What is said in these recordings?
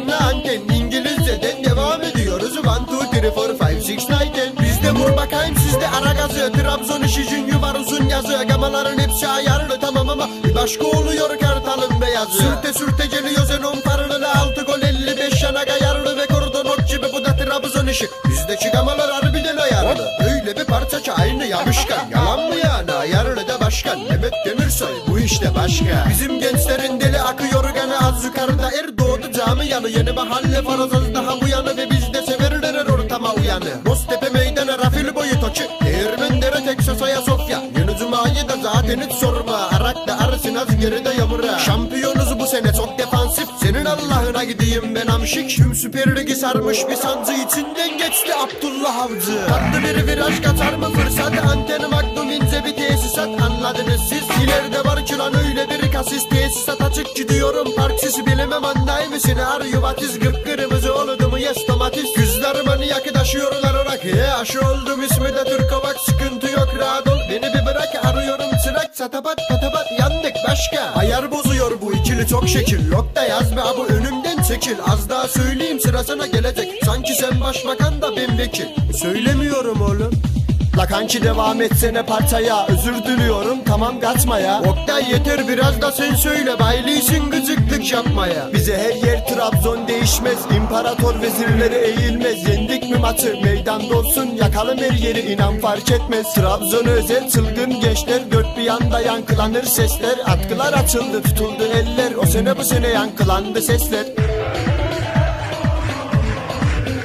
Dinle anten İngilizceden devam ediyoruz. 1, 2, 3, 4, 5, 6, 9, 10 Bizde vur bakayım sizde ara gazı. Trabzon işi jüngü var uzun yazı. Gamaların hepsi ayarlı tamam ama Bir başka oluyor kartalın beyazı. Sürte sürte geliyor zenon farlı 6 gol 55 yana gayarlı Ve kordon ok gibi. Bu da Trabzon işi. Bizdeki gamalar harbiden ayarlı. Öyle bir parça ki aynı yapışkan. Yalan mı başkan Mehmet Demirsoy bu işte başka. Bizim gençlerin deli akıyor gene az yukarıda. Er doğdu cami yanı Yeni mahalle farazız daha bu yanı Ve bizde severler her ortama uyanı. Boztepe meydana rafil boyu toçu. Değirmen dere Texas Ayasofya Yeni cumayı da zaten hiç sorma. Arak'ta arısın az geride yamura Şampiyonuz bu sene çok defansif Senin Allah'ına gideyim ben amşik. Tüm süper ligi sarmış bir sancı içinden geçti Abdullah Avcı. Tatlı bir viraj kaçar mı fırsat? Anteni magnum ince bir tesisat. Anladınız siz. İleride var ki lan öyle bir kasis. Tesisat açık gidiyorum. Parksiz bilemem. Anlay mısın? Arıyor batiz kıpkırmızı oldu mu? Yes domates Kızlar manyak taşıyorlar orak He aşı oldum ismi de Türkovak. Sıkıntı yok rahat ol. Beni bir bırak Arıyorum çırak satapat patapat yandık başka. Ayar bozuyor ikili çok şekil. Yok da yazma bu önümden çekil. Az daha söyleyeyim sırasına gelecek. Sanki sen başbakan da ben vekil. Söylemiyorum oğlum. La kanki devam etsene parçaya Özür diliyorum tamam kaçmaya Oktay yeter biraz da sen söyle. Baylıyısın gıcıklık yapmaya. Bize her yer Trabzon değişmez. İmparator vezirleri eğilmez. Yendik mi maçı meydan dolsun Yakalım her yeri inan fark etmez. Trabzon özel çılgın gençler Dört bir yanda yankılanır sesler. Atkılar açıldı tutuldu eller O sene bu sene yankılandı sesler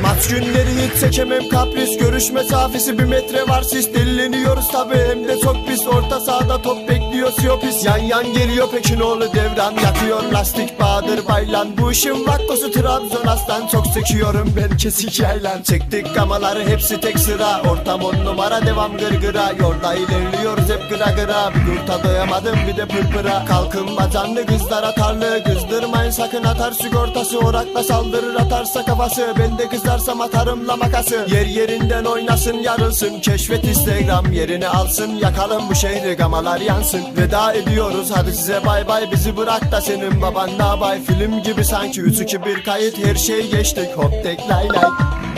Maç günleri hiç çekemem kapris Görüş mesafesi bir metre var. Sis Delileniyoruz tabi hem de çok pis. Orta sahada top bekliyor Siyopis. Yan yan geliyor Pekinoğlu devran Yakıyor lastik Bahadır Baylan Bu işin vakkosu Trabzon aslan. Çok sekiyorum ben kesik yaylan Çektik gamaları hepsi tek sıra. Ortam on numara devam gırgıra Yolda ilerliyoruz hep gıra gıra. Bir yurta doyamadım bir de pırpıra Kalkınma canlı kızlar atarlı. Kızdırmayın sakın atar. Sigortası Orakla saldırır atarsa kafası. Ben de kızarsam atarım la makası. Yer yerinden oynasın yarılsın. Keşfet instagram yerini alsın. Yakalım bu şehri gamalar yansın. Veda ediyoruz hadi size bay bay. Bizi bırak da senin baban ne bay. Film gibi sanki 3-2-1 kayıt. Her şey geçtik Hop tek lay lay